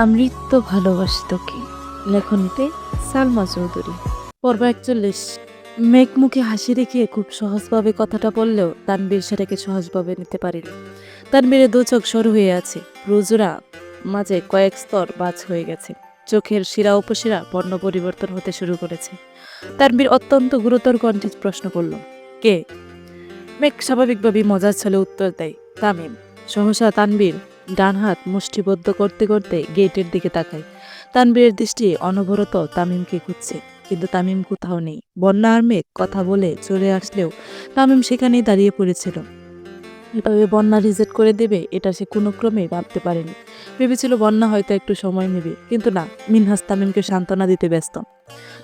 আমৃত্য ভালোবাসি তোকে লেখনীতে সালমা চৌধুরী। পর্ব একচল্লিশ। মেঘ মুখে হাসি রেখে খুব সহজভাবে কথাটা বললেও তানবীর সেটাকে সহজভাবে নিতে পারেনি। তানবীরের দু চোখ সরু হয়ে আছে। রুজুরা মাঝে কয়েক স্তর বাজ হয়ে গেছে। চোখের শিরা উপশিরা বর্ণ পরিবর্তন হতে শুরু করেছে। তানবীর অত্যন্ত গুরুতর কণ্ঠে প্রশ্ন করল, কে? মেঘ স্বাভাবিকভাবেই মজার ছলে উত্তর দেয়, তামিম। সহসা তানবীর ডান হাত মুষ্টিবদ্ধ করতে করতে গেটের দিকে তাকায়। তানবীরের দৃষ্টি অনবরত তামিমকে খুঁজছে, কিন্তু তামিম কোথাও নেই। বন্যা আর মেঘ কথা বলে চলে আসলেও তামিম সেখানেই দাঁড়িয়ে পড়েছিল। এভাবে বন্যা রিজেক্ট করে দেবে, এটা সে কোনো ক্রমে ভাবতে পারেনি। ভেবেছিল বন্যা হয়তো একটু সময় নেবে, কিন্তু না, মিনহাস তামিমকে সান্ত্বনা দিতে ব্যস্ত।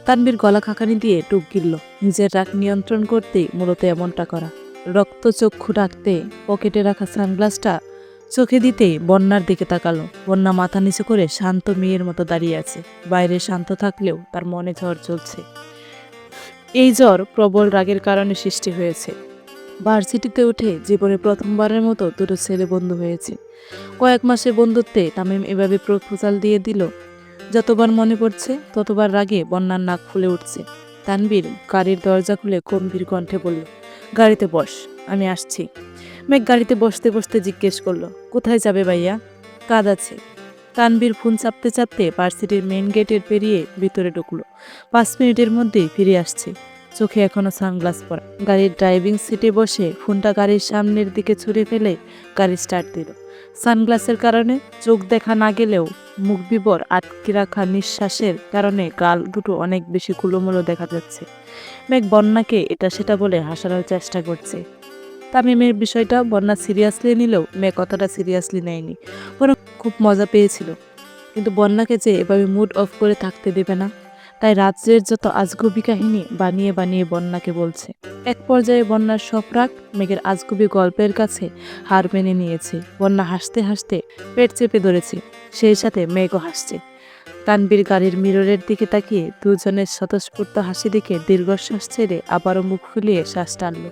তানবীর গলা খাকানি দিয়ে টুক গিলল, নিজের রাগ নিয়ন্ত্রণ করতেই মূলত এমনটা করা। রক্তচক্ষু ডাকতে পকেটে রাখা সানগ্লাসটা চোখে দিতেই বন্যার দিকে তাকালো। বন্যা মাথা নিচু করে শান্ত মেয়ের মতো দাঁড়িয়ে আছে। বাইরে শান্ত থাকলেও তার মনে ঝড় চলছে। এই জ্বর প্রবল রাগের কারণে সৃষ্টি হয়েছে। ভার্সিটিতে উঠে জীবনে প্রথমবারের মতো দুটো ছেলে বন্ধু হয়েছে। কয়েক মাসের বন্ধুত্বে তামিম এভাবে প্রপোজাল দিয়ে দিল, যতবার মনে পড়ছে ততবার রাগে বন্যার নাক ফুলে উঠছে। তানবীর গাড়ির দরজা খুলে গম্ভীর কণ্ঠে বলল, গাড়িতে বস, আমি আসছি। মেঘ গাড়িতে বসতে বসতে জিজ্ঞেস করল, কোথায় যাবে ভাইয়া? কাজ আছে। তানবীর ফোন চাপতে চাপতে ভার্সিটির মেইন গেটের পেরিয়ে ভিতরে ঢুকলো। পাঁচ মিনিটের মধ্যেই ফিরে আসছে। চোখে এখনও সানগ্লাস পরা। গাড়ির ড্রাইভিং সিটে বসে ফোনটা গাড়ির সামনের দিকে ছুঁড়ে ফেলে গাড়ি স্টার্ট দিল। সানগ্লাসের কারণে চোখ দেখা না গেলেও মুখ বিবর আটকে রাখা নিঃশ্বাসের কারণে গাল দুটো অনেক বেশি কুলোমুলো দেখা যাচ্ছে। মেঘ বন্যাকে এটা সেটা বলে হাসানোর চেষ্টা করছে। তামিমের বিষয়টা বন্যা সিরিয়াসলি নিলেও মেয়ে কথাটা সিরিয়াসলি নেয়নি। বরং খুব মজা পেয়েছিল। কিন্তু বন্যাকে যে এভাবে মুড অফ করে থাকতে দেবে না, তাই রাজ্যের যত আজগুবি কাহিনী বানিয়ে বানিয়ে বন্যাকে বলছে। এক পর্যায়ে বন্যার সব রাগ মেঘের আজগুবি গল্পের কাছে হার মেনে নিয়েছে। বন্যা হাসতে হাসতে পেট চেপে ধরেছে। সেই সাথে মেঘও হাসছে। তানবীর গাড়ির মিররের দিকে তাকিয়ে দুজনের স্বতঃস্ফূর্ত হাসি দেখে দীর্ঘশ্বাস ছেড়ে আবারও মুখ ফুলিয়ে শ্বাস টানল।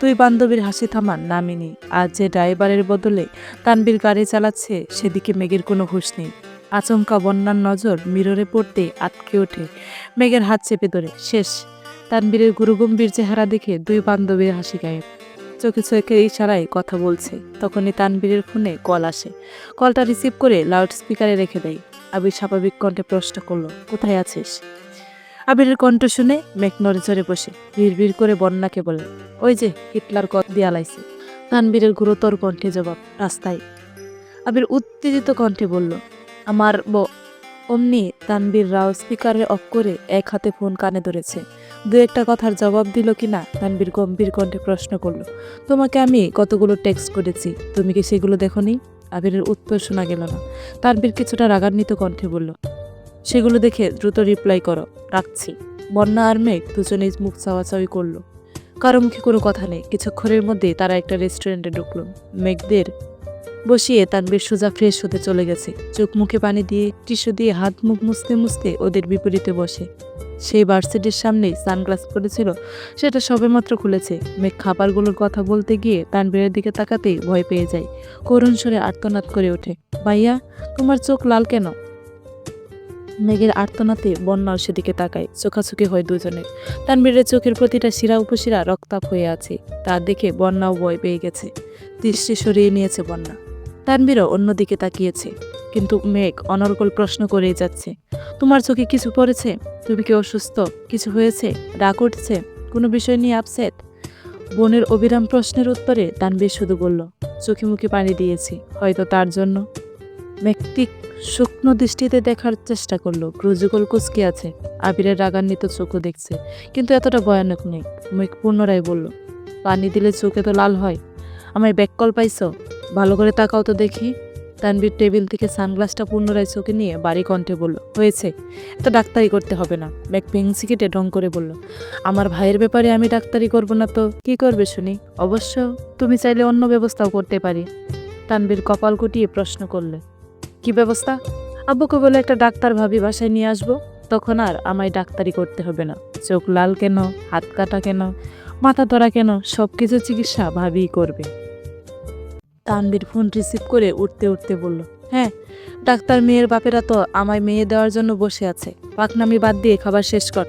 তুই বান্ধবীর হাসি থামান নামিনি আজ যে ড্রাইভারের বদলে তানবীর গাড়ি চালাচ্ছে, সেদিকে মেঘের কোনো হুঁশ নেই। আচমকা বন্যার নজর মিররে পড়তে আটকে ওঠে। মেঘের হাত চেপে ধরে, শেষ। তানবীরের গুরুগম্ভীর চেহারা দেখে দুই বান্ধবীর হাসি গায়েব। চোখে চোখে ইশারায় কথা বলছে, তখনই তানবীরের ফোনে কল আসে। কলটা রিসিভ করে লাউড স্পিকারে রেখে দেয়। আবির স্বাভাবিক কণ্ঠে প্রশ্ন করল, কোথায় আছিস? আবিরের কণ্ঠ শুনে মেঘ নড়ে চড়ে বসে ভিড় করে বন্যাকে বলে ওই যে হিটলার কল দিয়ালাইছে তানবীরের গুরুতর কণ্ঠে জবাব, রাস্তায়। আবির উত্তেজিত কণ্ঠে বলল, আমার ব অমনি তানবীর রাও স্পিকারে অফ করে এক হাতে ফোন কানে ধরেছে। দু একটা কথার জবাব দিল কি না তানবীর গম্ভীর কণ্ঠে প্রশ্ন করল, তোমাকে আমি কতগুলো টেক্সট করেছি? তুমি কি সেগুলো দেখনি? আবিরের উত্তর শোনা গেল না। তানবীর কিছুটা রাগান্বিত কণ্ঠে বলল, সেগুলো দেখে দ্রুত রিপ্লাই করো, রাখছি। বন্যা আর মেঘ দুজনেই মুখ চাওয়াচাওয়ি করল। কারও মুখে কোনো কথা নেই। কিছুক্ষণের মধ্যেই তারা একটা রেস্টুরেন্টে ঢুকলো। মেঘদের বসিয়ে তানবীর সোজা ফ্রেশ হতে চলে গেছে। চোখ মুখে পানি দিয়ে টিস্যু দিয়ে হাত মুখ মুছতে মুছতে ওদের বিপরীতে বসে। সেই ভার্সিটির সামনেই সানগ্লাস পরেছিল সেটা সবেমাত্র খুলেছে। মেঘ খাবারগুলোর কথা বলতে গিয়ে তানবীরের দিকে তাকাতেই ভয় পেয়ে যায়। করুণ স্বরে আর্তনাদ করে ওঠে, ভাইয়া, তোমার চোখ লাল কেন? মেঘের আর্তনাতে বন্যাও সেদিকে তাকায়, চোখাচোখি হয় দুজনের। তানবীরের চোখের প্রতিটা শিরা উপশিরা রক্তাপ হয়ে আছে। তা দেখে বন্যাও ভয় পেয়ে গেছে। দৃষ্টি সরিয়ে নিয়েছে বন্যা। তানবীরও অন্যদিকে তাকিয়েছে। কিন্তু মেঘ অনর্গল প্রশ্ন করেই যাচ্ছে, তোমার চোখে কিছু পড়েছে? তুমি কি অসুস্থ? কিছু হয়েছে? রাগ উঠছে? কোনো বিষয় নিয়ে আপসেট? বোনের অবিরাম প্রশ্নের উত্তরে তানবীর শুধু বলল, চোখে মুখে পানি দিয়েছি, হয়তো তার জন্য। মেঘটি শুকনো দৃষ্টিতে দেখার চেষ্টা করল ব্রুজুগল কুচকে আছে, আবিরের রাগান্বিত চোখও দেখছে, কিন্তু এতটা ভয়ানক নেই। মেঘ পুনরায় বলল, পানি দিলে চোখে তো লাল হয়। আমায় ব্যাককল পাইছো? ভালো করে তাকাও তো দেখি। তানবীর টেবিল থেকে সানগ্লাসটা পুনরায় চোখে নিয়ে বাড়ি কণ্ঠে বলল, হয়েছে। এত ডাক্তারি করতে হবে না। ব্যাগ পেন্সি কেটে ঢং করে বলল, আমার ভাইয়ের ব্যাপারে আমি ডাক্তারি করব না তো? কি করবে শুনি? অবশ্য তুমি চাইলে অন্য ব্যবস্থাও করতে পারি। তানবীর কপাল কুটিয়ে প্রশ্ন করলে, কি ব্যবস্থা? আব্বুকে বলে একটা ডাক্তার ভাবি বাসায় নিয়ে আসব। তখন আর আমায় ডাক্তারি করতে হবে না। চোখ লাল কেন? হাত কাটা কেন? মাথা ধরা কেন? সব কিছু চিকিৎসা ভাবিই করবে। তানবীর ফোন রিসিভ করে উঠতে উঠতে বলল হ্যাঁ ডাক্তার মেয়ের বাপেরা তো আমায় মেয়ে দেওয়ার জন্য বসে আছে। পাকনামি বাদ দিয়ে খাবার শেষ কর।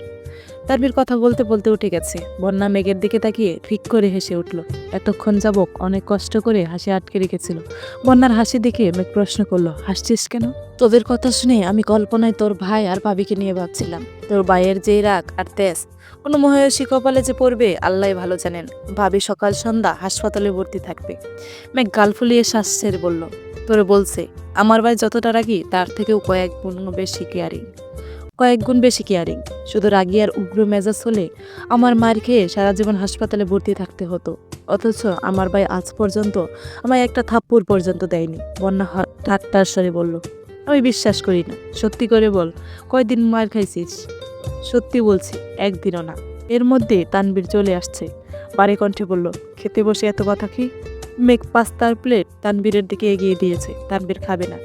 তানবীর কথা বলতে বলতে উঠে গেছে। বন্যা মেঘের দিকে তাকিয়ে ফিক করে হেসে উঠল। এতক্ষণ যাবক অনেক কষ্ট করে হাসি আটকে রেখেছিল। বন্যার হাসি দেখে মেঘ প্রশ্ন করল, হাসছিস কেন? তোদের কথা শুনে আমি কল্পনায় তোর ভাই আর ভাবিকে নিয়ে ভাবছিলাম। তোর ভাইয়ের যে রাগ আর তেজ কোনো মহেশী কপালে যে পড়বে, আল্লাহ ভালো জানেন। ভাবি সকাল সন্ধ্যা হাসপাতালে ভর্তি থাকবে। মেঘ গাল ফুলিয়ে শ্বাস ছেড়ে বলল, তোরে বলছে, আমার ভাই যতটা রাগি, তার থেকেও কয়েক গুণ বেশি কেয়ারিং কয়েক গুণ বেশি কেয়ারিং শুধু রাগি আর উগ্র মেজাজ হলে আমার মার খেয়ে সারা জীবন হাসপাতালে ভর্তি থাকতে হতো। অথচ আমার ভাই আজ পর্যন্ত আমায় একটা থাপ্পড় পর্যন্ত দেয়নি। বন্যা ঠাট্টার স্বরে বলল, আমি বিশ্বাস করি না। সত্যি করে বল, কয়দিন মার খাইছিস? সত্যি বলছি, একদিনও না। এর মধ্যে তানবীর চলে আসছে। বাড়ি কণ্ঠে বলল, খেতে বসে এত কথা কি? মেঘ পাস্তার প্লেট তানবীরের দিকে এগিয়ে দিয়েছে। তানবীর খাবে না।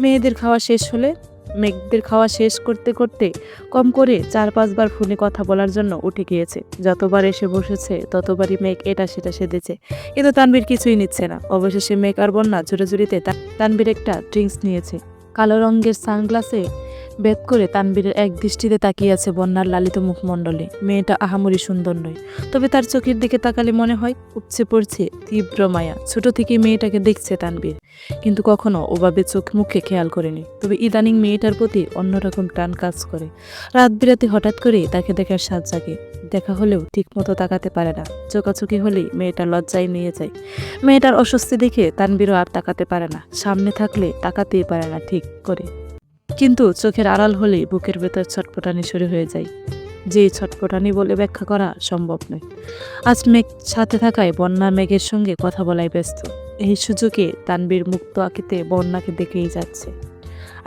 মেয়েদের খাওয়া শেষ হলে মেঘদের খাওয়া শেষ করতে করতে কম করে চার পাঁচবার ফোনে কথা বলার জন্য উঠে গিয়েছে। যতবার এসে বসেছে, ততবারই মেঘ এটা সেটা সেধেছে কিন্তু তানবীর কিছুই নিচ্ছে না। অবশেষে মেঘ আর বন্যা জুড়ে তানবীর একটা ড্রিঙ্কস নিয়েছে। কালো রঙের সানগ্লাসে বেদ করে তানবীরের এক দৃষ্টিতে তাকিয়ে আছে বন্যার লালিত মুখমণ্ডলে। মেয়েটা আহামরি সুন্দর নয়। তবে তার চোখের দিকে তাকালে মনে হয়, উপচে পড়ছে তীব্র মায়া। ছোট থেকে মেয়েটাকে দেখছে তানবীর কিন্তু কখনো ওভাবে চোখ মুখে খেয়াল করেনি। তবে ইদানিং মেয়েটার প্রতি অন্যরকম টান কাজ করে। রাত বিরাতে হঠাৎ করে তাকে দেখার স্বাদ জাগে। দেখা হলেও ঠিকমতো তাকাতে পারে না। চোখাচোখি হলেই মেয়েটা লজ্জায় নিয়ে যায়। মেয়েটার অস্বস্তি দেখে তানবীরও আর তাকাতে পারে না। সামনে থাকলে তাকাতেই পারে না ঠিক করে। কিন্তু চোখের আড়াল হলেই বুকের ভেতর ছটপটানি শুরু হয়ে যায়। যে ছটপটানি বলে ব্যাখ্যা করা সম্ভব নয়। আজ মেঘ সাথে থাকায় বন্যা মেঘের সঙ্গে কথা বলাই ব্যস্ত। এই সুযোগে তানবীর মুক্ত আঁকিতে বন্যাকে দেখেই যাচ্ছে।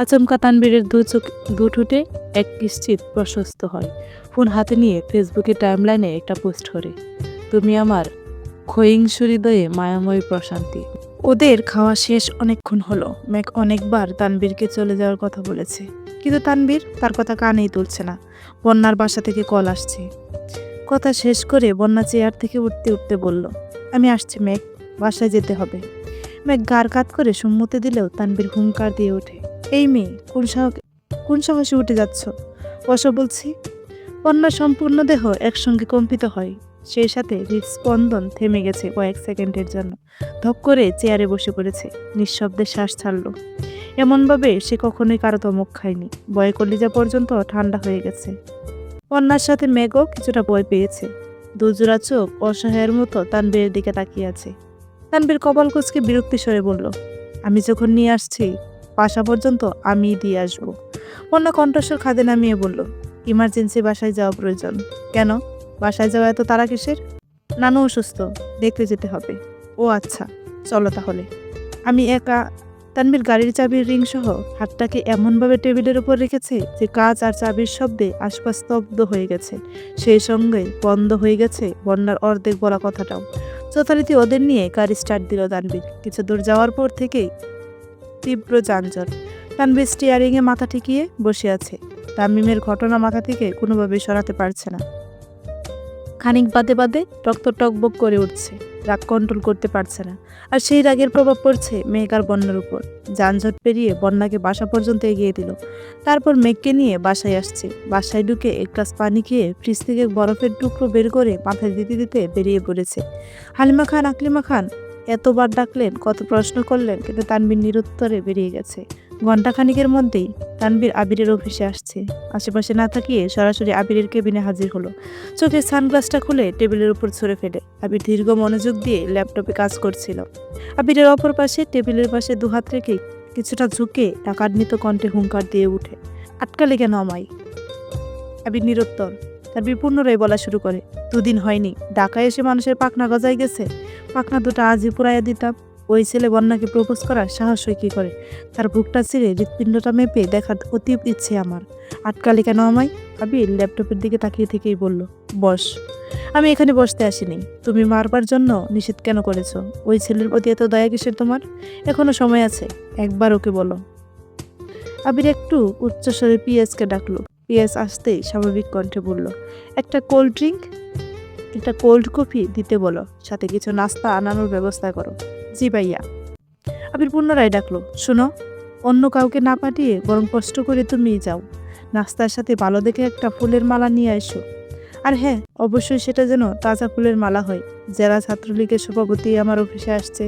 আচমকা তানবীরের দু চোখ, দু ঠোঁটে এক নিশ্চিত প্রশস্ত হয়। ফোন হাতে নিয়ে ফেসবুকে টাইমলাইনে একটা পোস্ট করে, তুমি আমার ক্ষয়িংসু হৃদয়ে মায়াময় প্রশান্তি। ওদের খাওয়া শেষ অনেকক্ষণ হলো। মেঘ অনেকবার তানবীরকে চলে যাওয়ার কথা বলেছে। কিন্তু তানবীর তার কথা কানেই তুলছে না। বন্যার বাসা থেকে কল আসছে। কথা শেষ করে বন্যা চেয়ার থেকে উঠতে উঠতে বলল, আমি আসছি মেঘ বাসায় যেতে হবে। মেঘ গার কাত করে সম্মতি দিলেও তানবীর হুঙ্কার দিয়ে ওঠে, এই মেয়ে, কোন সাহস, কোন সাহসে উঠে যাচ্ছ? বসো বলছি, বন্যার সম্পূর্ণ দেহ একসঙ্গে কম্পিত হয়। সেই সাথে হৃদস্পন্দন থেমে গেছে কয়েক সেকেন্ডের জন্য। ধপ করে চেয়ারে বসে পড়েছে, নিঃশব্দে শ্বাস ছাড়ল। এমনভাবে সে কখনোই কারও ধমক খায়নি। বয় কলিজা পর্যন্ত ঠান্ডা হয়ে গেছে। অন্যার সাথে মেঘও কিছুটা ভয় পেয়েছে। দুজোড়া চোখ অসহায়ের মতো তানবীরের দিকে তাকিয়ে আছে। তানবীর কপাল কুচকে বিরক্তি সরে বলল, আমি যখন নিয়ে আসছি, বাসা পর্যন্ত আমি দিয়ে আসব। অন্য কণ্ঠস্বর খাদে নামিয়ে বলল, ইমার্জেন্সি বাসায় যাওয়া প্রয়োজন। কেন? বাসায় যাওয়া এত তারা কিসের? নানু অসুস্থ, দেখতে যেতে হবে। ও আচ্ছা চলো তাহলে। আমি একা তানবীর গাড়ির চাবির রিং সহ হাতটাকে এমনভাবে টেবিলের উপর রেখেছে যে কাজ আর চাবির শব্দে আশপাশ স্তব্ধ হয়ে গেছে। সেই সঙ্গে বন্ধ হয়ে গেছে বন্যার অর্ধেক বলা কথাটাও। যথারীতি ওদের নিয়ে গাড়ি স্টার্ট দিল তানবীর কিছু দূর যাওয়ার পর থেকেই তীব্র যানজট তানবীর স্টিয়ারিংয়ে মাথা ঠেকিয়ে বসে আছে। তামিমের ঘটনা মাথা থেকে কোনোভাবে সরাতে পারছে না। খানিক বাদে বাদে রক্ত টকবক করে উঠছে। রাগ কন্ট্রোল করতে পারছে না। আর সেই রাগের প্রভাব পড়ছে মেঘ আর বন্যার উপর। যানজট পেরিয়ে বন্যাকে বাসা পর্যন্ত এগিয়ে দিল। তারপর মেঘকে নিয়ে বাসায় আসছে। বাসায় ঢুকে এক গ্লাস পানি খেয়ে ফ্রিজ থেকে বরফের টুকরো বের করে মাথায় দিতে দিতে বেরিয়ে পড়েছে। হালিমা খান, আকলিমা খান, এতবার ডাকলেন, কত প্রশ্ন করলেন, কিন্তু তানবীর নিরুত্তরে বেরিয়ে গেছে। ঘণ্টাখানিকের মধ্যেই তানবীর আবিরের অফিসে আসছে। আশেপাশে না তাকিয়ে সরাসরি আবিরের কেবিনে হাজির হলো। চোখের সানগ্লাসটা খুলে টেবিলের উপর ছড়ে ফেলে। আবির দীর্ঘ মনোযোগ দিয়ে ল্যাপটপে কাজ করছিল। আবিরের অপর পাশে টেবিলের পাশে দুহাত রেখে কিছুটা ঝুঁকে টাকান্বিত কণ্ঠে হুঙ্কার দিয়ে উঠে, আটকালে কেন আমায়? আবির নিরুত্তর। তার বিপূর্ণরাই বলা শুরু করে, দুদিন হয়নি, ঢাকায় এসে মানুষের পাখনা গজায় গেছে। পাখনা দুটো আজই পুরাইয়া দিতাম। ওই ছেলে বন্যাকে প্রপোজ করার সাহস হয় কি করে? তার বুকটা ছিঁড়ে হৃৎপিণ্ডটা মেপে দেখার অতি ইচ্ছে আমার। আটকালে কেন আমায়? আবির ল্যাপটপের দিকে তাকিয়ে থেকেই বলল, বস, আমি এখানে বসতে আসিনি। তুমি মারবার জন্য নিষেধ কেন করেছ? ওই ছেলের প্রতি এত দয়া কিসের তোমার? এখনও সময় আছে। একবার ওকে বলো। আবির একটু উচ্চস্বরে পিএসকে ডাকলো। পিএস আসতেই স্বাভাবিক কণ্ঠে বলল, একটা কোল্ড ড্রিঙ্ক? একটা কোল্ড কফি দিতে বলো। সাথে কিছু নাস্তা আনানোর ব্যবস্থা করো। জি ভাইয়া। আবির পুনরায় ডাকলো। শোনো, অন্য কাউকে না পাঠিয়ে বরং কষ্ট করে তুমি যাও। নাস্তার সাথে ভালো দেখে একটা ফুলের মালা নিয়ে এসো। আর হ্যাঁ অবশ্যই সেটা যেন তাজা ফুলের মালা হয়। যারা ছাত্রলীগের সভাপতি আমার অফিসে আসছে,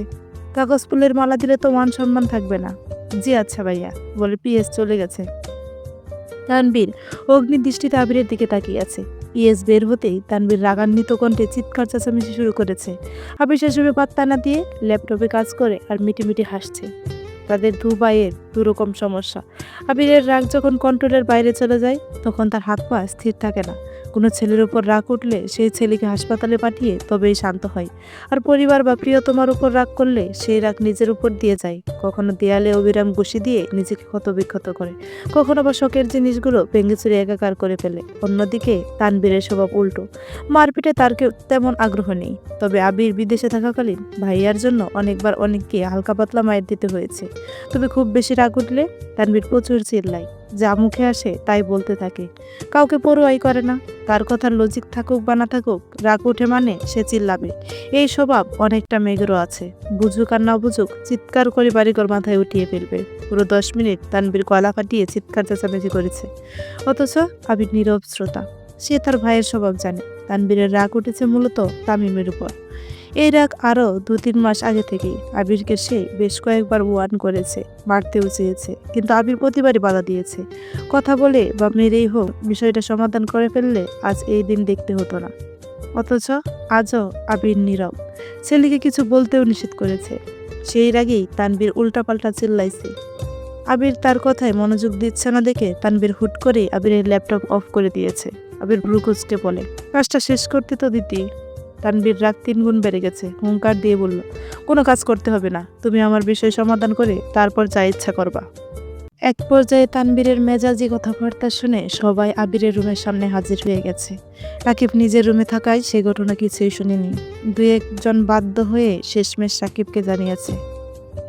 কাগজ ফুলের মালা দিলে তো মান সম্মান থাকবে না। জি আচ্ছা ভাইয়া, বলে পিএস চলে গেছে। তানবীর অগ্নি দৃষ্টিতে আবিরের দিকে তাকিয়ে আছে। পিএস বের হতেই তানবীর রাগান্বিত কণ্ঠে চিৎকার চেঁচামেচি শুরু করেছে। আবির সেসবে পাত্তা না দিয়ে ল্যাপটপে কাজ করে আর মিটিমিটি মিটি হাসছে। তাদের দু ভাইয়ের দুরকম সমস্যা। আবিরের রাগ যখন কন্ট্রোলের বাইরে চলে যায়, তখন তার হাত পা স্থির থাকে না। কোনো ছেলের উপর রাগ উঠলে সেই ছেলেকে হাসপাতালে পাঠিয়ে তবেই শান্ত হয়। আর পরিবার বা প্রিয়তমার উপর রাগ করলে সেই রাগ নিজের উপর দিয়ে যায়। কখনো দেয়ালে অবিরাম ঘুষি দিয়ে নিজেকে ক্ষত বিক্ষত করে। কখনো বা শখের জিনিসগুলো ভেঙে চুরে একাকার করে ফেলে। অন্যদিকে তানবীরের স্বভাব উল্টো। মারপিটে তার কেউ তেমন আগ্রহ নেই। তবে আবির বিদেশে থাকাকালীন ভাইয়ার জন্য অনেকবার অনেককে হালকা পাতলা মায়ের দিতে হয়েছে। তবে খুব বেশি রাগ উঠলে তানবীর প্রচুর চিল্লায়। যা মুখে আসে তাই বলতে থাকে। কাউকে পড়ুয়াই করে না। তার কথার লজিক থাকুক বা না থাকুক, রাগ উঠে মানে সে চিল্লাবে। এই স্বভাব অনেকটা মেঘেরও আছে। বুঝুক আর না বুঝুক, চিৎকার করে বাড়িঘর মাথায় উঠিয়ে ফেলবে। পুরো দশ মিনিট তানবীর গলা ফাটিয়ে চিৎকার চেঁচামেচি করেছে। অথচ আবির নীরব শ্রোতা। সে তার ভাইয়ের স্বভাব জানে। তানবীরের রাগ উঠেছে মূলত তামিমের উপর। এই রাগ আরও দু তিন মাস আগে থেকেই আবিরকে সে বেশ কয়েকবার ওয়ান করেছে, মারতেও চেয়েছে, কিন্তু আবির প্রতিবারই বাধা দিয়েছে। কথা বলে বা মেরেই হোক, বিষয়টা সমাধান করে ফেললে আজ এই দিন দেখতে হতো না। অথচ আজও আবির নীরব। ছেলেকে কিছু বলতেও নিষেধ করেছে। সেই রাগেই তানবীর উল্টাপাল্টা চিল্লাইছে। আবির তার কথায় মনোযোগ দিচ্ছে না দেখে তানবীর হুট করে আবিরের ল্যাপটপ অফ করে দিয়েছে। আবির ব্রুকুজকে বলে, কাজটা শেষ করতে তো দিতি। তানবীর রাগ তিন গুণ বেড়ে গেছে। হুঙ্কার দিয়ে বলল, কোনো কাজ করতে হবে না, তুমি আমার বিষয় সমাধান করে তারপর যা ইচ্ছা করবা। এক পর্যায়ে তানবীরের মেজাজি কথাবার্তা শুনে সবাই আবিরের রুমের সামনে হাজির হয়ে গেছে। রাকিব নিজের রুমে থাকায় সে ঘটনা কিছুই শুনেনি। দু একজন বাধ্য হয়ে শেষমেশ রাকিবকে জানিয়েছে,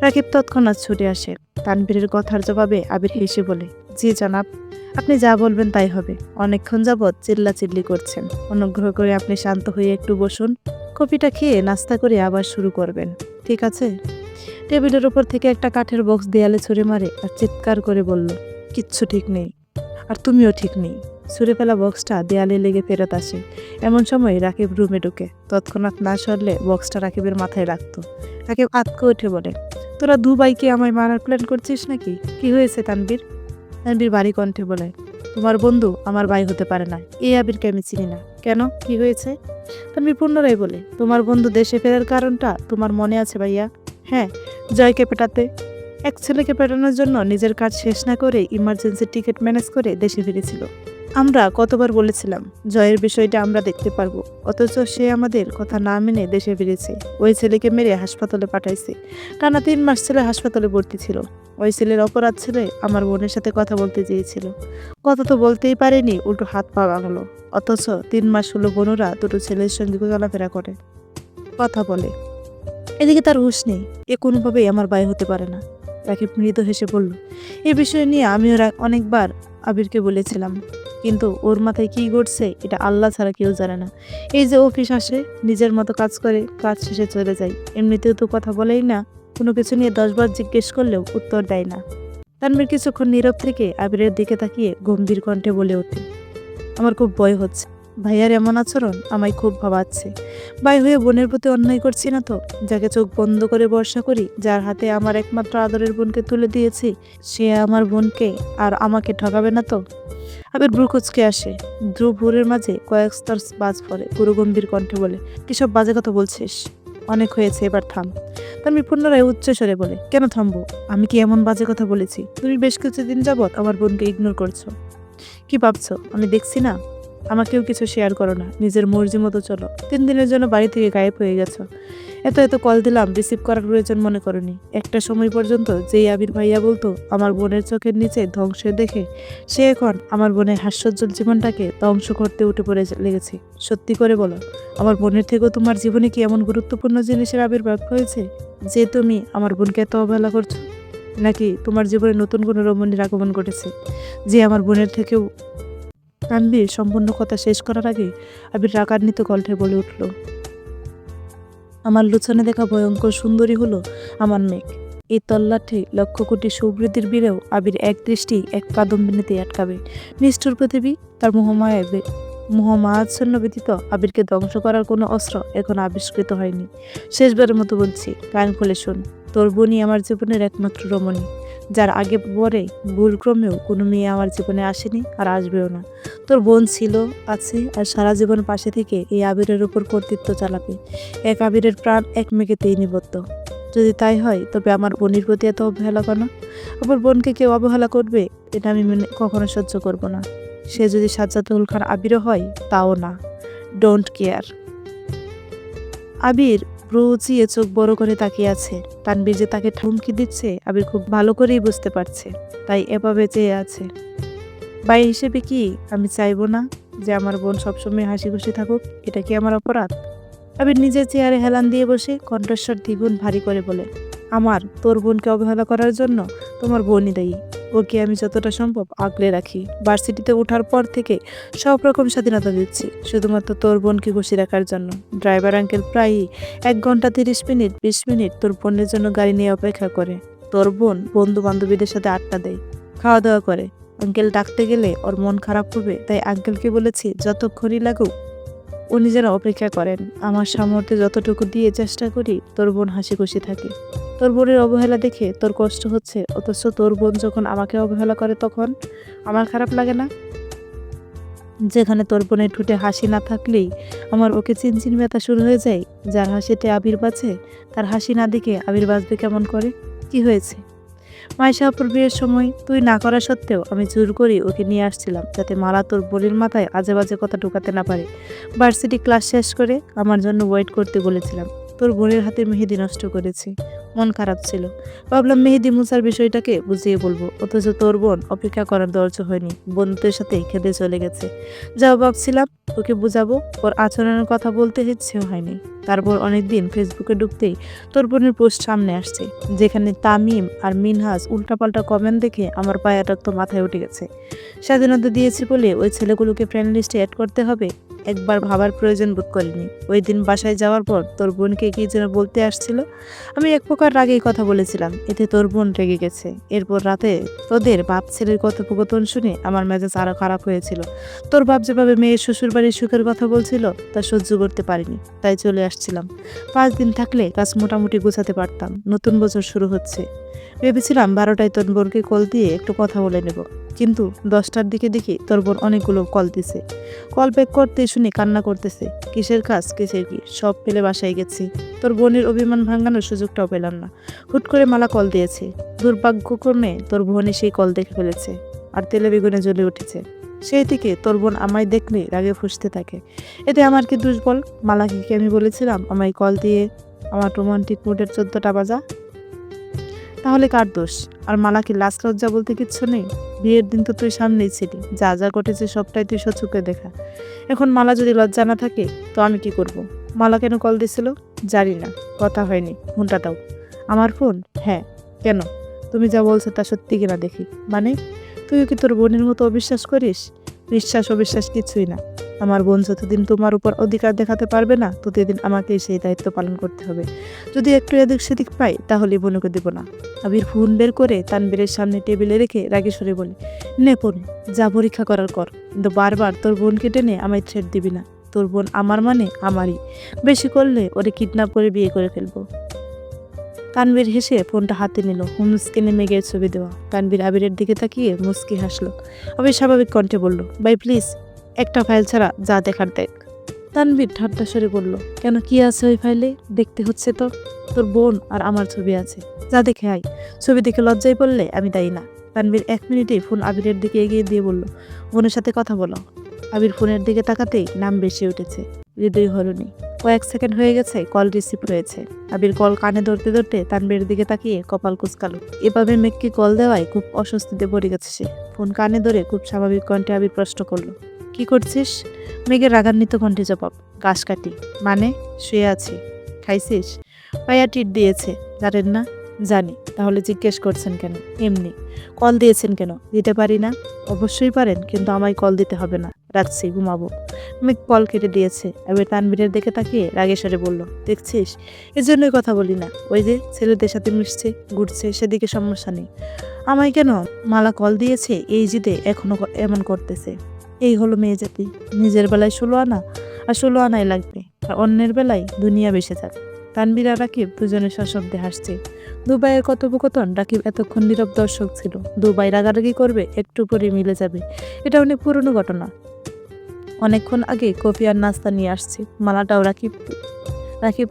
রাকিব তৎক্ষণাৎ ছুটে আসে। তানবীরের কথার জবাবে আবির হেসে বলে, জি জনাব। আপনি যা বলবেন তাই হবে। অনেকক্ষণ যাবৎ চিল্লাচিল্লি করছেন। অনুগ্রহ করে আপনি শান্ত হয়ে একটু বসুন। কফিটা খেয়ে নাস্তা করে আবার শুরু করবেন। ঠিক আছে? টেবিলের উপর থেকে একটা কাঠের বক্স দেয়ালে ছুঁড়ে মারে আর চিৎকার করে বলল, কিচ্ছু ঠিক নেই। আর তুমিও ঠিক নেই। ছুঁড়ে ফেলা বক্সটা দেয়ালে লেগে ফেরত আসে। এমন সময় রাকিব রুমে ঢুকে। তৎক্ষণাৎ না সরলে বক্সটা রাকিবের মাথায় রাখতো। রাকিব আতকে উঠে বলে, তোরা দু বাইকে আমায় মারার প্ল্যান করছিস নাকি? কি হয়েছে তানবীর তানবীর বাড়ি কণ্ঠে বলে, তোমার বন্ধু আমার ভাই হতে পারে না। এই আবিরকে আমি চিনি না। কেন? কি হয়েছে? তানবীর পুনরায় বলে, তোমার বন্ধু দেশে ফেরার কারণটা তোমার মনে আছে ভাইয়া? হ্যাঁ জয়কে পেটাতে। এক ছেলেকে পেটানোর জন্য নিজের কাজ শেষ না করে ইমার্জেন্সি টিকিট ম্যানেজ করে দেশে ফিরেছিল। আমরা কতবার বলেছিলাম, জয়ের বিষয়টা আমরা দেখতে পারব, অথচ সে আমাদের কথা না মেনে দেশে ফিরেছে। ওই ছেলেকে মেরে হাসপাতালে পাঠাইছে। টানা তিন মাস ছেলে হাসপাতালে ভর্তি ছিল। ওই ছেলের অপরাধ ছেলে আমার বোনের সাথে কথা বলতে চেয়েছিল। কথা তো বলতেই পারেনি, উল্টো হাত পা ভাঙলো অথচ তিন মাস হলো বোনরা দুটো ছেলের সঙ্গে চলাফেরা করে। কথা বলে। এদিকে তার হুশ নেই। এ কোনোভাবেই আমার ভাই হতে পারে না। রাকিব মৃদু হেসে বলল, এ বিষয় নিয়ে আমিও অনেকবার আবিরকে বলেছিলাম। কিন্তু ওর মাথায় কী ঘটছে, এটা আল্লাহ ছাড়া কেউ জানে না। এই যে অফিস আসে, নিজের মতো কাজ করে, কাজ শেষে চলে যায়। এমনিতেও তো কথা বলেই না, কোনো কিছু নিয়ে দশবার জিজ্ঞেস করলেও উত্তর দেয় না। তানবীর কিছুক্ষণ নীরব থেকে আবিরের দিকে তাকিয়ে গম্ভীর কণ্ঠে বলে ওঠে, আমার খুব ভয় হচ্ছে। ভাইয়ার এমন আচরণ আমায় খুব ভাবাচ্ছে। ভাই হয়ে বোনের প্রতি অন্যায় করছি না তো? যাকে চোখ বন্ধ করে বর্ষা করি, যার হাতে আমার একমাত্র আদরের বোনকে তুলে দিয়েছি, সে আমার বোনকে আর আমাকে ঠকাবে না তো? আবির ব্রুকুচকে আসে। ধ্রুব ভোরের মাঝে কয়েক স্তর বাজ পড়ে গুরু গম্ভীর কণ্ঠে বলে কিসব বাজে কথা বলছিস? অনেক হয়েছে, এবার থাম। তানবীর পুনরায় উচ্চস্বরে বলে, কেন থামবো? আমি কি এমন বাজে কথা বলেছি? তুমি বেশ কিছুদিন যাবৎ আমার বোনকে ইগনোর করছ। কি ভাবছ? আমি দেখছি না? আমাকেও কিছু শেয়ার করো না। নিজের মর্জি মতো চলো। তিন দিনের জন্য বাড়ি থেকে গায়েব হয়ে গেছো। এত এত কল দিলাম রিসিভ করার প্রয়োজন মনে করনি। একটা সময় পর্যন্ত যেই আবির ভাইয়া বলতো, আমার বোনের চোখের নিচে ধ্বংস দেখে সে এখন আমার বোনের হাস্যজ্জ্বল জীবনটাকে ধ্বংস করতে উঠে পড়ে লেগেছে। সত্যি করে বলো, আমার বোনের থেকেও তোমার জীবনে কি এমন গুরুত্বপূর্ণ জিনিসের আবির্ভাব হয়েছে যে তুমি আমার বোনকে এত অবহেলা করছ? নাকি তোমার জীবনে নতুন কোনো রমণীর আগমন ঘটেছে যে আমার বোনের থেকেও তানবীর সম্পূর্ণ কথা শেষ করার আগে আবির রাগান্বিত কণ্ঠে বলে উঠল আমার লুচানে দেখা ভয়ঙ্কর সুন্দরী হলো আমার মেঘ। এই তল্লাঠে লক্ষ কোটি সুবৃদ্ধির বীরেও আবির এক দৃষ্টি এক কাদম্বিনীতে আটকাবে। নিষ্ঠুর পৃথিবী তার মোহমায় মোহমাচ্ছন্ন ব্যতীত আবিরকে ধ্বংস করার কোনো অস্ত্র এখন আবিষ্কৃত হয়নি। শেষবারের মতো বলছি, কান খুলে শোন, তোর বোনই আমার জীবনের একমাত্র রমণী। যার আগে পরে ভুলক্রমেও কোনো মেয়ে আমার জীবনে আসেনি আর আসবেও না। তোর বোন ছিল, আছে আর সারা জীবন পাশে থেকে এই আবিরের উপর কর্তৃত্ব চালাবে। এক আবিরের প্রাণ এক মেঘেতেই নিবদ্ধ। যদি তাই হয়, তবে আমার বোনের প্রতি এত অবহেলা কেন? আমার বোনকে কেউ অবহেলা করবে? এটা আমি মেনে কখনো সহ্য করব না। সে যদি সাজ্জাদুল খান আবিরও হয়, তাও না। ডোন্ট কেয়ার আবির ব্রুচিয়ে চোখ বড় করে তাকিয়ে আছে। তানবীর যে তাকে ঠুমকি দিচ্ছে, আবির খুব ভালো করেই বুঝতে পারছে। তাই এভাবে চেয়ে আছে। ভাই, হিসেবে কি আমি চাইব না যে আমার বোন সবসময় হাসি খুশি থাকুক? এটা কি আমার অপরাধ? আবির নিজের চেয়ারে হেলান দিয়ে বসে কণ্ঠস্বর দ্বিগুণ ভারী করে বলে, আমার, তোর বোনকে অবহেলা করার জন্য তোমার বোনই দায়ী। ওকে আমি যতটা সম্ভব আগলে রাখি। ভার্সিটিতে ওঠার পর থেকে সব রকম স্বাধীনতা দিচ্ছি, শুধুমাত্র তোর বোনকে খুশি রাখার জন্য। ড্রাইভার আঙ্কেল প্রায়ই এক ঘণ্টা তিরিশ মিনিট, বিশ মিনিট তোর বোনের জন্য গাড়ি নিয়ে অপেক্ষা করে। তোর বোন বন্ধু বান্ধবীদের সাথে আড্ডা দেয় খাওয়া দাওয়া করে। আঙ্কেল ডাকতে গেলে ওর মন খারাপ হবে, তাই আঙ্কেলকে বলেছি, যতক্ষণই লাগুক, উনি যেন অপেক্ষা করেন। আমার সামর্থ্যে যতটুকু দিয়ে চেষ্টা করি, তোর বোন হাসি খুশি থাকে। তোর বোনের অবহেলা দেখে তোর কষ্ট হচ্ছে, অথচ তোর বোন যখন আমাকে অবহেলা করে তখন আমার খারাপ লাগে না? যেখানে তোর বোনের ঠুটে হাসি না থাকলেই আমার ওকে চিনচিন ব্যথা শুরু হয়ে যায়, যার হাসিতে আবির বাঁচে তার হাসি না দেখে আবির বাঁচবে কেমন করে? কি হয়েছে? মাইশা অপর বিয়ের সময় তুই না করা সত্ত্বেও আমি জোর করি ওকে নিয়ে আসছিলাম, যাতে মালা তোর বোনের মাথায় আজে বাজে কথা ঢোকাতে না পারে। ভার্সিটি ক্লাস শেষ করে আমার জন্য ওয়েট করতে বলেছিলাম, তোর বোনের হাতে মেহেদি নষ্ট করেছি। মন খারাপ ছিল। ভাবলাম মেহেদি মুসার বিষয়টাকে বুঝিয়ে বলব। অথচ তোর বোন অপেক্ষা করার দরজ হয়নি। বন্ধুদের সাথে খেতে চলে গেছে। যাও ভাবছিলাম, ওকে বুঝাবো। ওর আচরণের কথা বলতে ইচ্ছেও হয়নি। তারপর অনেকদিন ফেসবুকে ঢুকতেই তোর বোনের পোস্ট সামনে আসছে, যেখানে তামিম আর মিনহাজ উল্টাপাল্টা কমেন্ট দেখে আমার পায়াটা তো মাথায় উঠে গেছে। স্বাধীনতা দিয়েছি বলে ওই ছেলেগুলোকে ফ্রেন্ড লিস্টে অ্যাড করতে হবে? একবার ভাবার প্রয়োজন বোধ করিনি। ওই দিন বাসায় যাওয়ার পর তোর বোনকে কি যেন বলতে আসছিল, আমি এক প্রকার রাগেই কথা বলেছিলাম, এতে তোর বোন রেগে গেছে। এরপর রাতে তোদের বাপ ছেলের কথোপকথন শুনে আমার মেজাজ আরও খারাপ হয়েছিল। তোর বাপ যেভাবে মেয়ের শ্বশুর বাড়ির সুখের কথা বলছিল, তা সহ্য করতে পারিনি, তাই চলে আসছিলাম। পাঁচ দিন থাকলে কাজ মোটামুটি গোছাতে পারতাম, নতুন বছর শুরু হচ্ছে। ভেবেছিলাম বারোটায় তোর বোনকে কল দিয়ে একটু কথা বলে নেব। কিন্তু দশটার দিকে দেখি তোর বোন অনেকগুলো কল দিছে। কল ব্যাক করতে শুনে কান্না করতেছে, কিসের কাজ, কিসের কি? সব ফেলে বাসায় গেছি। তোর বোনের অভিমান ভাঙানোর সুযোগটাও পেলাম না। হুট করে মালা কল দিয়েছে। দুর্ভাগ্যক্রমে তোর বোনই সেই কল দেখে ফেলেছে আর তেলে বেগুনে জ্বলে উঠেছে। সেই থেকে তোর বোন আমায় দেখলে রাগে ফুসতে থাকে। এতে আমার কি দোষ বল মালাকে কি আমি বলেছিলাম, আমায় কল দিয়ে আমার রোমান্টিক মুডের চোদ্দটা বাজা? তাহলে কার দোষ? আর মালা কি লাশ লজ্জা বলতে কিচ্ছু নেই? বিয়ের দিন তো তুই সামনেই ছিলি। যা যা ঘটেছে সবটাই তুই সচুকে দেখা। এখন মালা যদি লজ্জা না থাকে, তো আমি কি করব। মালা কেন কল দিছিল? জানি না। কথা হয়নি। ফোনটা দাও। আমার ফোন? হ্যাঁ। কেন? তুমি যা বলছো তা সত্যি কিনা দেখি। মানে তুইও কি তোর বোনের মতো অবিশ্বাস করিস? বিশ্বাস অবিশ্বাস কিছুই না। আমার বোন যতদিন তোমার উপর অধিকার দেখাতে পারবে না, ততদিন আমাকে সেই দায়িত্ব পালন করতে হবে। যদি একটু এদিক সেদিক পাই, তাহলে বোনকে দেবো না। আবির ফোন বের করে তানবীরের সামনে টেবিলে রেখে রাগে সরে বলে, নে বোন, যা পরীক্ষা করার কর। কিন্তু বারবার তোর বোনকে টেনে আমায় থ্রেট দিবি না। তোর বোন আমার মানে আমারই। বেশি করলে ওরে কিডন্যাপ করে বিয়ে করে ফেলব। তানবীর হেসে ফোনটা হাতে নিল হোম স্ক্রিনে মেঘের ছবি দেওয়া। তানবীর আবিরের দিকে তাকিয়ে মুস্কি হাসলো। আবির স্বাভাবিক কণ্ঠে বলল, ভাই প্লিজ একটা ফাইল ছাড়া যা দেখার দেখ। তানবীর ঠাট্টা সরে বলল, কেন কি আছে ওই ফাইলে দেখতে হচ্ছে তো তোর বোন আর আমার ছবি আছে। যা দেখে আয়। ছবি দেখে লজ্জায় পড়লে আমি দায়ী না। তানবীর এক মিনিটেই ফোন আবিরের দিকে এগিয়ে দিয়ে বলল, বোনের সাথে কথা বলো। আবির ফোনের দিকে তাকাতেই নাম বেশি উঠেছে, হৃদয় হরণী। কয়েক সেকেন্ড হয়ে গেছে, কল রিসিভ হয়েছে আবির কল কানে ধরতে ধরতে তানবীরের দিকে তাকিয়ে কপাল কুচকালো। এভাবে মেঘকে কল দেওয়ায় খুব অস্বস্তিতে পড়ে গেছে সে। ফোন কানে ধরে খুব স্বাভাবিক কণ্ঠে আবির প্রশ্ন করল কি করছিস? মেঘের রাগান্বিত কণ্ঠে জবাব গাছ কাটি। মানে শুয়ে আছি। খাইছিস? পায়া টিট দিয়েছে, জানেন না? জানি। তাহলে জিজ্ঞেস করছেন কেন? এমনি। কল দিয়েছেন কেন? দিতে পারি না। অবশ্যই পারেন, কিন্তু আমায় কল দিতে হবে না। রাখছি, ঘুমাবো। মেঘ কল কেটে দিয়েছে, এবার তানবীরের দিকে তাকিয়ে রাগেশ্বরে বলল, দেখছিস? এজন্যই কথা বলি না। ওই যে ছেলেদের সাথে মিশছে, ঘুরছে, সেদিকে সমস্যা নেই। আমায় কেন? মালা কল দিয়েছে, এই জিদে এখনও এমন করতেছে। এই হলো মেয়ে জাতি। নিজের বেলায় ষোলো আনা আর ষোলো আনাই লাগবে। আর অন্যের বেলায় দুনিয়া বেসে যাক তানবীর আর রাকিব দুজনে সশব্দে হাসছে। দুবাইয়ের কথোপকথন রাকিব এতক্ষণ নীরব দর্শক ছিল। দুবাই রাগারাগি করবে, একটু পরে মিলে যাবে। এটা অনেক পুরনো ঘটনা। অনেকক্ষণ আগে কফি আর নাস্তা নিয়ে আসছে মালাটাও রাকিব। রাকিব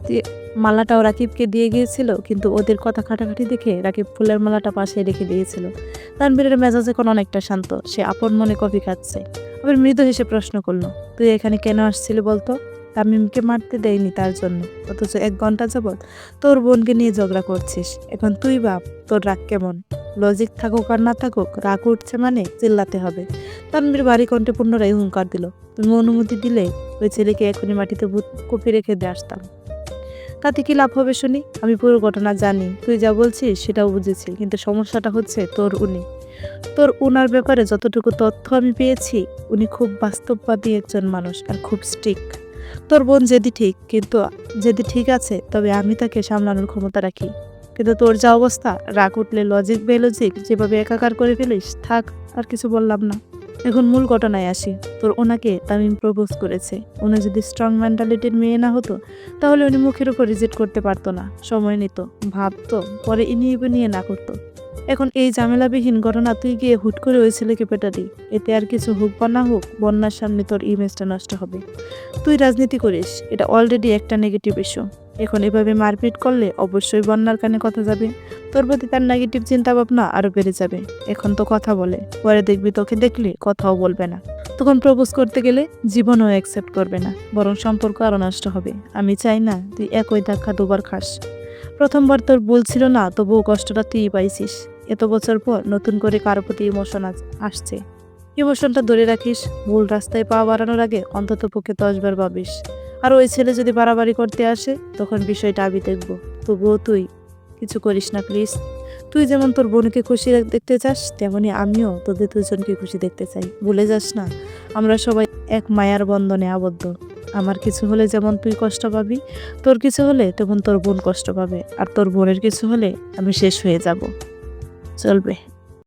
মালাটাও রাকিবকে দিয়ে গিয়েছিল, কিন্তু ওদের কথা খাটাখাটি দেখে রাকিব ফুলের মালাটা পাশে রেখে দিয়েছিল। তানবীরের মেজাজ এখন অনেকটা শান্ত। সে আপন মনে কফি খাচ্ছে। আবার মৃদু হেসে প্রশ্ন করল, তুই এখানে কেন আসছিলি বলতো? তামিমকে মারতে দেয়নি তার জন্য। অথচ এক ঘণ্টা যাবৎ তোর বোনকে নিয়ে ঝগড়া করছিস। এখন তুই বাপ তোর রাগ কেমন? লজিক থাকুক আর না থাকুক, রাগ উঠছে মানে চিল্লাতে হবে। তানবীর বাড়ি কণ্ঠে পুনরায় হুঙ্কার দিল, তুমি অনুমতি দিলে ওই ছেলেকে এখনই মাটিতে ভূত কপি রেখে দিয়ে আসতাম। তাতে কি লাভ হবে শুনি? আমি পুরো ঘটনা জানি। তুই যা বলছিস সেটাও বুঝেছি, কিন্তু সমস্যাটা হচ্ছে তোর উনি। তোর ওনার ব্যাপারে যতটুকু তথ্য আমি পেয়েছি, উনি খুব বাস্তববাদী একজন মানুষ আর খুব স্ট্রিক তোর বোন যেদি ঠিক, কিন্তু যেদি ঠিক আছে, তবে আমি তাকে সামলানোর ক্ষমতা রাখি। কিন্তু তোর যা অবস্থা, রাগ উঠলে লজিক বেলজিক যেভাবে একাকার করে ফেলিস, থাক, আর কিছু বললাম না। এখন মূল ঘটনায় আসি, তোর ওনাকে তামিম প্রপোজ করেছে। উনি যদি স্ট্রং মেন্টালিটির মেয়ে না হতো, তাহলে উনি মুখের উপর রিজেক্ট করতে পারতো না। সময় নিত, ভাবতো, পরে ইনিয়ে নিয়ে না করতো। এখন এই ঝামেলাবিহীন ঘটনা তুই গিয়ে হুট করে ওই ছেলেকে পেটালি এতে আর কিছু হোক বা না হোক, বন্যার সামনে তোর ইমেজটা নষ্ট হবে। তুই রাজনীতি করিস, এটা অলরেডি একটা নেগেটিভ ইস্যু এখন এভাবে মারপিট করলে অবশ্যই বন্যার কানে কথা যাবে। তোর প্রতি তার নেগেটিভ চিন্তা ভাবনা আরও বেড়ে যাবে। এখন তো কথা বলে, পরে দেখবি তোকে দেখলে কথাও বলবে না। তখন প্রপোজ করতে গেলে জীবনও অ্যাকসেপ্ট করবে না, বরং সম্পর্ক আরও নষ্ট হবে। আমি চাই না তুই একই ধাক্কা দুবার খাস। প্রথমবার তোর বলছিল না, তবুও কষ্টটা তুই পাইছিস। এত বছর পর নতুন করে কারও প্রতি ইমোশন আসছে। ইমোশনটা ধরে রাখিস, ভুল রাস্তায় পা বাড়ানোর আগে অন্তত পক্ষে দশবার ভাবিস। আর ওই ছেলে যদি বাড়াবাড়ি করতে আসে, তখন বিষয়টা আমি দেখব। তবুও তুই কিছু করিস না প্লিজ তুই যেমন তোর বোনকে খুশি দেখতে চাস, তেমনি আমিও তোদের দুজনকে খুশি দেখতে চাই। ভুলে যাস না, আমরা সবাই এক মায়ার বন্ধনে আবদ্ধ। আমার কিছু হলে যেমন তুই কষ্ট পাবি, তোর কিছু হলে তেমন তোর বোন কষ্ট পাবে। আর তোর বোনের কিছু হলে আমি শেষ হয়ে যাব। চলবে